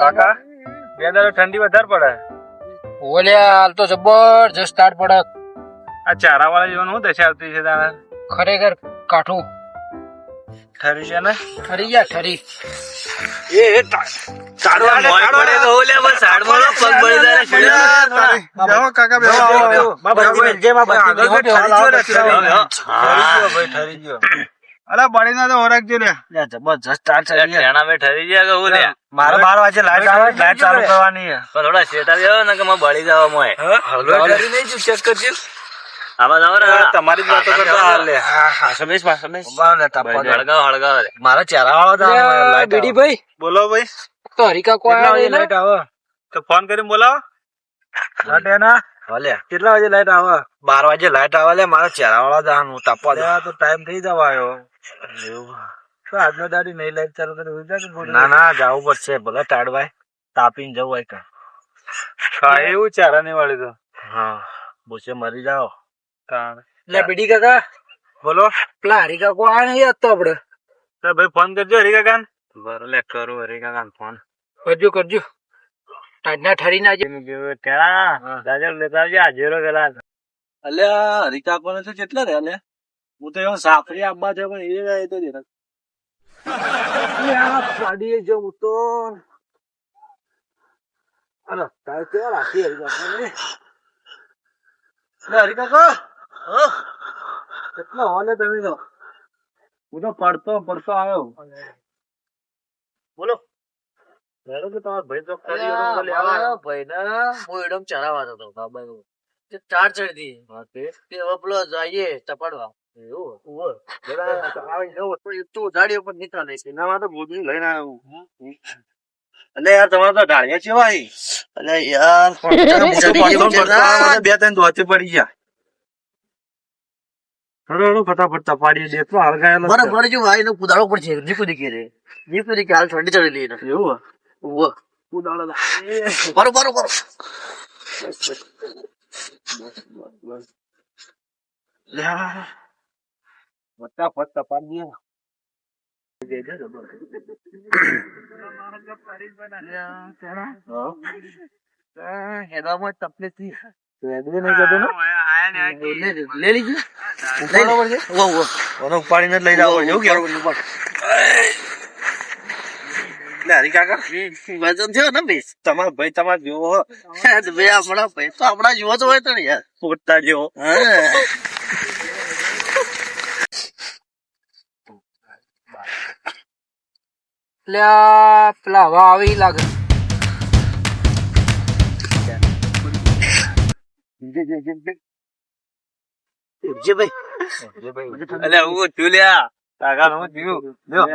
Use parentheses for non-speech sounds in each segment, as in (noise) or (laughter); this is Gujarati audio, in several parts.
કાકા? બે દાડો ઠંડી વધારે પડે. ઓલ્યા હાલ તો જબરજસ્ત સ્ટાર્ટ પડે. આ ચારા વાળા જીવન હું દશા આવતી છે તારા? ખરેખર કાઠું. ઠરી છે ને? ઠરી જા ઠરી. જાઓ કાકા બેહો અલા બળી ના તો હોરાક જો લે. મારે 12 વાગે લાઈટ આવે લાઈટ ચાલુ કરવાની છે. થોડા શેટા દેવો ને કે માં બળી જવા મોય આમાં જાઓ ને તમારી જ વાતો કરતા હાલ લે. હળગાવ હળગા હળગા મારા ચહેરા વાળો બીડી ભાઈ. બોલો ભાઈ. તો હરિકા કોણ આવે લાઈટ આવે? તો ફોન કરીને બોલાવો. લાટેના કેટલા વાગે લાઈટ આવે? બાર વાગે લાઈટ આવે લે મારા ચહેરા વાળા જવાનું તાપવા દે. તો ટાઈમ થઈ જવાયો. તો આજનો દાડી નહીં લાઈટ ચાલુ કરી? ના ના જવું પડશે. ભલે ટાળવાય તાપીને જવું હોય કા. હા એવું ચારા નહીં વાળી તો. હા ભૂસે મરી જાઓ. લે બીડી કાકા. બોલો. પેલા હરિકા કોઈ આ નહીં તો આપડે? ભાઈ ફોન કરજો હરી કાકા બરો લે કરું હરી કાકા ફોન કરજો કરજો. ટાઢના ઠરી ના દાદર લેતા આવજે હાજરો પેલા અલ્યા હરિકા કોને છે કેટલા રે અલ્યા હું તો એવો સાફરી આંબા છે પણ એ રહે તો જરા પાડીએ તો. અરે તારે કેવા રાખી હરિકા હરિકા કેટલા હોલે તમે તો? હું તો પડતો પડતો આવ્યો. બોલો. ભાઈ તો. ભાઈ ના હું એડમ ચરાવાતો હતો તે ચાર તે? હવે પેલો જઈએ ચપાડવા (laughs) (laughs) બે ત્રણ ધોતી પડી ગયા. હળો ફટાફટ તપાડીએ દે તો હળગાયેલો છે. બરાબર જો ભાઈ નો કુદાડો પણ છે નીકળી ગયે નીકળી ગયા હાલ ઠંડી ચડી લઈને એવું? બરો બરો બરો લે આ. ફટાફટ. હા. હેદામાં તકલીફથી વેદવી નહીં કહેતો ને? લે લીજે લઈ લો વો વો ઓને ઉપાડીને લઈ જાવ એવું કેવું લે હરી વજન થયો ને બેસ તમારો ભાઈ તમારે જેવો હો. આપણા ભાઈ તો આપણા જેવો જ હોય તો ને યાર. પોતા જેવો. લ્યા પેલા હવા આવી લાગે. જે ભાઈ. અલે હું ચૂલ્યા કાકા હું જીવ. લ્યો.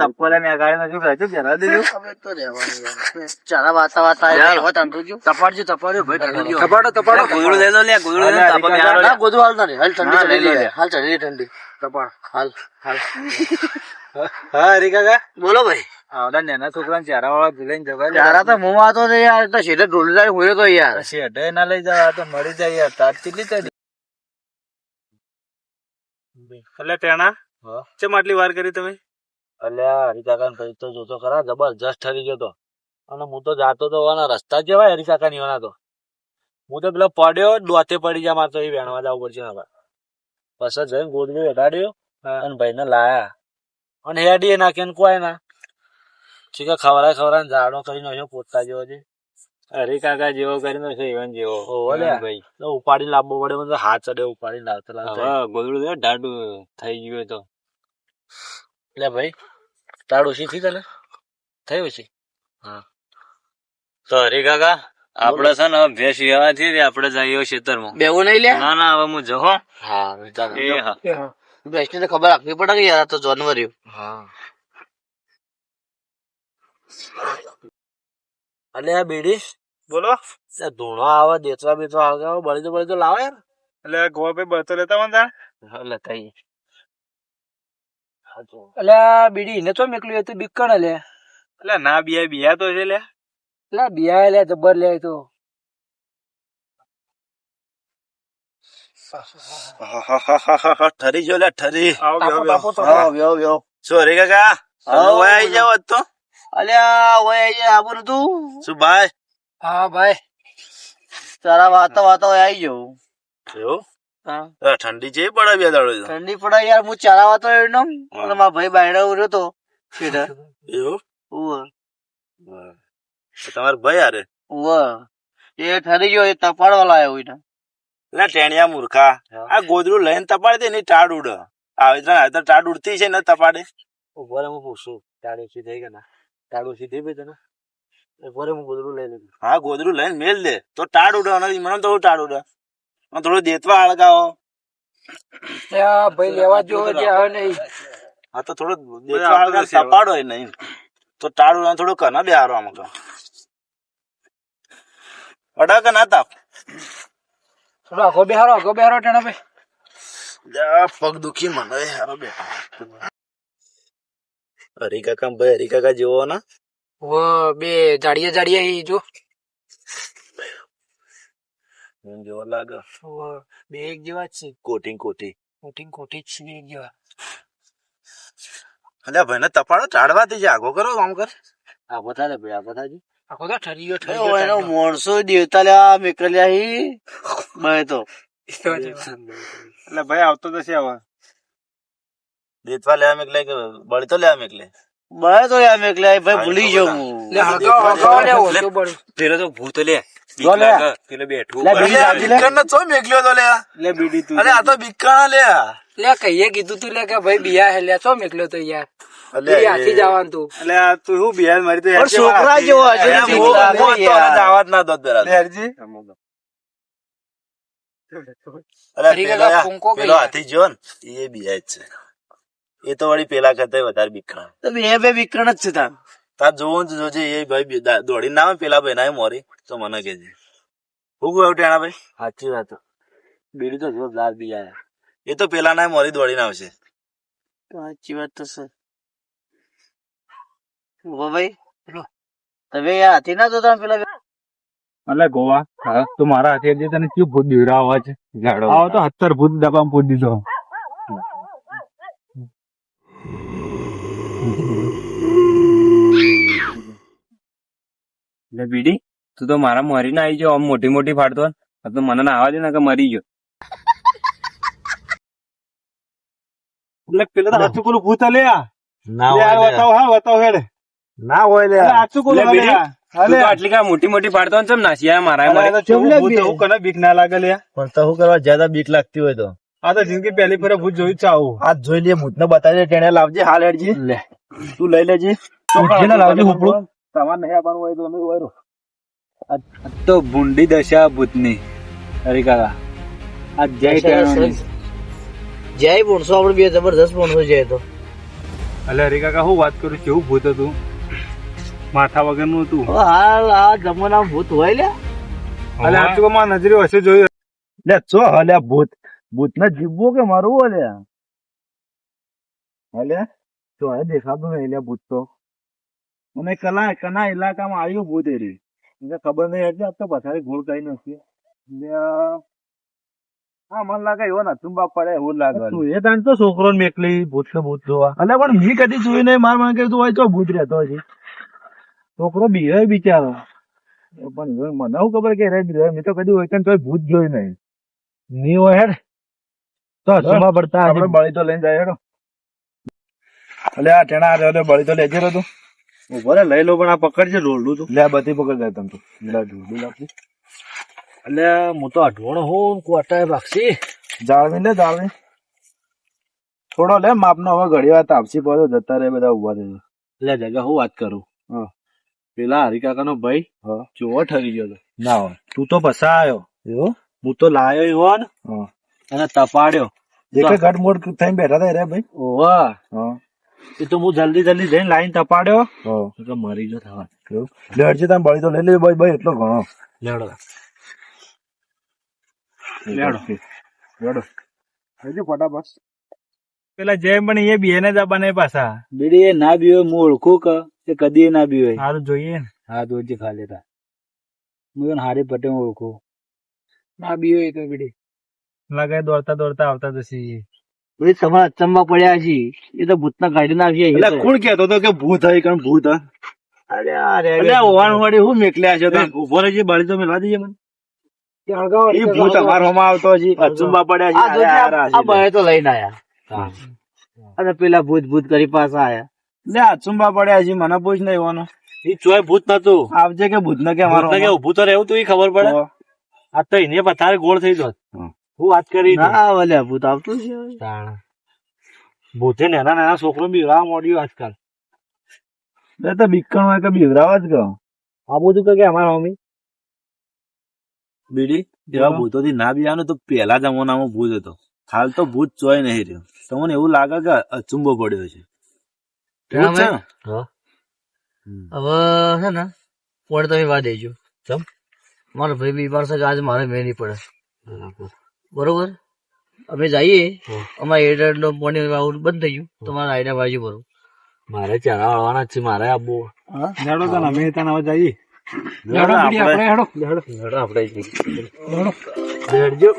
ચપ્પલ મેં ગાડી નજુ ખાજો જરા દેજો અમે તો રહેવાનું યાર ચારા વાતા વાતા યાર. એવો તાંડો જો તપાડજો તપાડજો ભાઈ ઠંડી તપાડો તપાડો. ગોળું લઈ લો લે ગોળું લઈ લો. તાપા મેં ના ગોદું હાલ તારે. હાલ ઠંડી હા, લે. લે. હાલ ચડી ઠંડી. તપાડ. હાલ. હાલ. હા હરી કાકા. બોલો ભાઈ. આવડા નાના છોકરાને ચારા વાળા ચારા તો હું વાતો ને યાર તો શેઠે ઢોલી જાય હોય તો યાર. પછી ના લઈ જવા આ તો મરી જાય યાર. તાર ચીલી ચડી એટલે હા. ચેમ આટલી વાર કરી તમે? અલ્યા હરિકાકા ભાઈ તો જોતો ખરા જબરજસ્ત ઠરી ગયો તો. અને હું તો જાતો તો વાના રસ્તા જેવા હરિકાકા ની વાના તો. હું તો પેલો પડ્યો દોતે પડી જા મારતો એ વેણવા જવું પડશે હવે. પછી જઈને ગોદડું વટાડ્યો અને ભાઈને લાયા. અને હેડીએ નાખે ને કોઈ ના. ઠીક ખવરા ખવરા ઝાડો કરી નાખ્યો પોતા જેવો છે. હરિકાકા જેવો કરીને છે ઇવન જેવો. ભાઈ. ઉપાડી લાવવો પડે મને તો હાથ ચડે ઉપાડી લાવતા લાવતા. ગોદડું ડાડું થઈ ગયું તો. એટલે ભાઈ તાળું થઈ તને? થયું છે? હા. તો હરી કાકા આપડે છે ને ભેંસ ને આપડે જઈએ ખેતરમાં. બેવું નહીં લે ના ના હવે હું જહો હા. એ હા. ખબર રાખવી પડે કે યાર તો જાનવર હા. અલે આ બીડી બોલો. ધૂણો આવે દેતવા બેતવા આવે બળી તો બળી તો લાવે યાર. એટલે ગોવા ભાઈ બળતો લેતા મને એટલે કઈ અલ્યા બીડી ને તો મેકલું હતું બીકણ લે. એટલે ના બિયા બિયા તો છે લે. લા બિયા લે જબર લે તો. ઠરી જો લે ઠરી. વ્યો વ્યો વ્યો. સોરી કાકા. આવો, આવી. જાવ તો. અલ્યા ઓય અહીંયા આવું તું. શું ભાઈ? હા ભાઈ. તારા વાતો વાતો આવી જવું એવું? ઠંડી છે પડે બે દાડો. ઠંડી પડે યાર હું ચારા તો એનો અને મારા ભાઈ બાયડા ઉર્યો તો ફીડર એવું? ઉવ્વ તમાર તમારે ભાઈ આરે ઉવ્વ એ ઠરી ગયો એ તપાડવા લાયો હોય એટલે ટેણિયા મૂર્ખા. આ ગોદડું લઈને તપાડે તે એની ટાડ ઉડે. આવી ત્રણ આવી તો ટાડ ઉડતી છે ને તપાડે. ઉપર હું પૂછું. ટાડ ઓછી થઈ ગયા ટાડ ઓછી થઈ ગઈ તને? ઉપર હું ગોદડું લઈ લીધું હા ગોદડું લઈને મેલ દે. તો ટાડ ઉડે મને તો ટાડ ઉડે. થોડું દેતવા અળગાવો ભાઈ લેવા જો જે આવે નહીં હા તો થોડો દેતવા હળગાવ સપાડો નહીં. તો ટાળું થોડો કના બે હારો તો. અડા કે ના તાપ. થોડો આગો બેહારો બે બેહારો ટેણા ભાઈ. જા, પગ દુખી મને હારો બે હરી કાકા ભાઈ હરી કાકા જેવો ના. વો બે જાડીએ જાડીએ ઈ જો. એમ જેવો લાગે. બે એક જેવા જ છે. કોટિંગ કોટી કોટિંગ કોટી જ છે એક જેવા. અલ્યા ભાઈ ને તપાડો ચાડવા દેજે. આગો કરો આમ કર. આ બધા લે ભાઈ આ બધા જી આખો તો ઠરી ગયો ઠરી એનો મોણસો દેવતા લ્યા મેકલ્યા હી. મેં તો. એટલે ભાઈ આવતો તો છે આવા દેતવા લેવા મેકલે કે બળી તો લેવા મેકલે મેં તો લ્યા એકલા ભાઈ ભૂલી ગયો હું. પેલો તો ભૂત લે. જો પેલો બેઠો લે, બીડી તો લે. લે બીડી તું અરે આ તો બીકણ લે. લે કહીએ કીધું તું લે કે ભાઈ બિયા હે લે ચો મેકલ્યો તો યાર. હાથી જવાનું તું. એટલે આ તું હું બિહાર મારી તો પણ છોકરા જેવો તો યાર. જ ના દો તો. અરે પેલો. હાથી જો ને એ બિહાર છે. એ તો વળી પેલા કરતા વધારે બીકણ તો બે બે વિકરણ જ છે તાર. તાર જોવું જોજે એ ભાઈ દોડીને ના આવે પેલા ભાઈ ના મોરી. તો મને કેજે હું કહું ટેણા ભાઈ? સાચી વાત બીડી તો જોરદાર બી આયા એ તો પેલા ના મોરી દોડીને આવશે. સાચી વાત તો છે. ઊભો ભાઈ. તમે યાર હાથી ના જોતા પેલા એટલે ગોવા તું તો મારા હાથે તને કયું ભૂત બીવડાવવા છે? આવો તો હત્તર ભૂત દબામ પૂરી દીધો એટલે બીડી તું તો મારા મરી ના આવી ગયો આમ મોટી મોટી ફાડતો તો મને ના આવવા દે ને કે મરી ગયો. એટલે પેલા તો હાચું કોલું ભૂત લે ના બતાવ હા બતાવ હેડ. ના હોય લે હાચું કોલું લે હાલે બીડી. આ. તું તો આટલી કા મોટી મોટી ફાડતો ને નાસિયા મારા તો હું કને બીક ના લાગે લે પણ તો કરવા જ્યાદા બીક લાગતી હોય તો. આ તો જિંદગી પહેલી ફરે ભૂત જોયું આવું. આ જોઈ લે ભૂત ને બતાવી દે ટેણે લાવજે હાલ હેડજી. લે તું લઈ લેજે. લાવજે ઉપડું. તમારે નહીં આપવાનું હોય તો તમે આ તો ભૂંડી દશા ભૂતની કાકા આ જય ટેણોની. જય ભૂણસો આપડે બે જબરદસ્ત ભૂણસો જાય તો. એટલે કાકા હું વાત કરું કેવું ભૂત હતું? માથા વગરનું હતું. હવે હાલ આ જમાના ભૂત હોય લ્યા. અલે આ તો માં નજરે હશે જોયું. લે છો હલે ભૂત ભૂત? ને જીવવો કે મારવું હલે હલે? તો હે દેખાતું નહીં લે ભૂત તો. મને કલા કના ઇલાકામાં આવ્યું ભૂત એરી એને ખબર નહીં એટલે આ તો પથારી ગોળ કઈ નથી. હા મને લાગે એવો નથી બાપ પડે એવું લાગે. તું એ તાન તો છોકરો ને મેકલી ભૂત કે ભૂત જોવા. અલે પણ મી કદી જોઈ નહીં મારમાં તું હોય તો ભૂત રહેતો હશે. છોકરો બીવે બિચારો. પણ મને શું ખબર કે રે રહ્યો મેં તો કદી હોય તો ભૂત જોઈ નહીં. ની હોય હેડ. તો હસુમાં પડતા આપણે બળી તો લઈને જાય હેડો. અલ્યા આ ટેણા બળી તો લેજે રહ્યો તું. ઊભો લઈ લો પણ આ પકડજે ઢોલડું તું. લે બધી પકડ જાય તમ તો. લે ઢોલડું લાગી એટલે હું તો અઢોણ હું કોટાય રાખશી. જાળવી લે જાળવી. થોડો લે માપનો હવે ઘડી વાર તાપસી પડ્યો જતા રહે બધા ઊભા થઈ લે જગા હું વાત કરું. હા. પેલા હરિકાકા નો ભાઈ હા. ચોવો ઠરી ગયો ના હોય. તું તો ફસાયો. આવ્યો એવું? હું તો લાયો હો ને હા. અને તપાડ્યો. એક ગટમોટ થઈને બેઠા થાય રે ભાઈ. ઓવા. હા. એ તો હું જલ્દી જલ્દી જઈને લાઈન તપાડ્યો. એટલે મરી ગયો થવા. એવું? લે તમે બળી તો લઈ લે ભાઈ ભાઈ એટલો ઘણો. લેડો લેડો લેડો લેજો ફટાફટ. પેલા જેમ પણ એ બીએ ને જ બને પાછા. બીડી એ ના બીવે હું ઓળખું કે? એ કદી ના બીવે સારું જોઈએ ને. હા તો જે ખાલી તા હું તને હારી પટે ઓળખું. ના બી હોય તો બીડી. લગાય દોડતા દોડતા આવતા જશે પછી તમારા અચંબા પડ્યા છે. એ તો ભૂતના કાઢી નાખીએ એટલે કોણ કહેતો હતો કે ભૂત હોય કારણ ભૂત અરે અરે ઓવાણ વાળી શું મેકલ્યા છે ઊભો રહેજે બાળી તો મેળવા દઈએ મને. ઈ ભૂત અમારો આવતો હજી અચુંબા પડ્યા છે આ તો લઈને આયા. અને પેલા ભૂત ભૂત કરી પાછા આયા. લે અચુંબા પડ્યા છે મને પૂછ નહીં એવાનો એ ચોય ભૂત નતું. આવજે કે ભૂત ને કે મારો કે ભૂત તો રહેવું તું ઈ ખબર પડે? આ તો એને પથારે ગોળ થઈ જોત. હું વાત કરી ના ભલે ભૂત આવતું છે ભૂતે નાના નાના છોકરો બી રાહ મોડ્યું આજકાલ. બે તો બીકણ હોય કે બીવરાવા જ ગયો આ બધું કે અમારા મમ્મી? બીડી એવા ભૂતોથી ના બીવાનું તો પેલા જમાનામાં ભૂત હતો. હાલ તો ભૂત ચોય નહીં રહ્યો. તમને એવું લાગે કે અચુંબો પડ્યો છે. હવે છે ને પણ તમે વાત દેજો. ચમ? મારો ભાઈ બીમાર છે કે આજે મારે મેં નહીં પડે. બરોબર. અમે જઈએ. અમારે એડર નો પોણી વાળું બંધ થઈ ગયું. તમારે આઈડિયા બાજુ બરોબર મારે ચારા વાળવાના જ છે મારે આબુ જાડો તો અમે તને આવા જઈએ. હેડો. જાડો આપણે હેડો. આપણે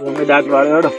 અમે દાંત વાળો હેડો.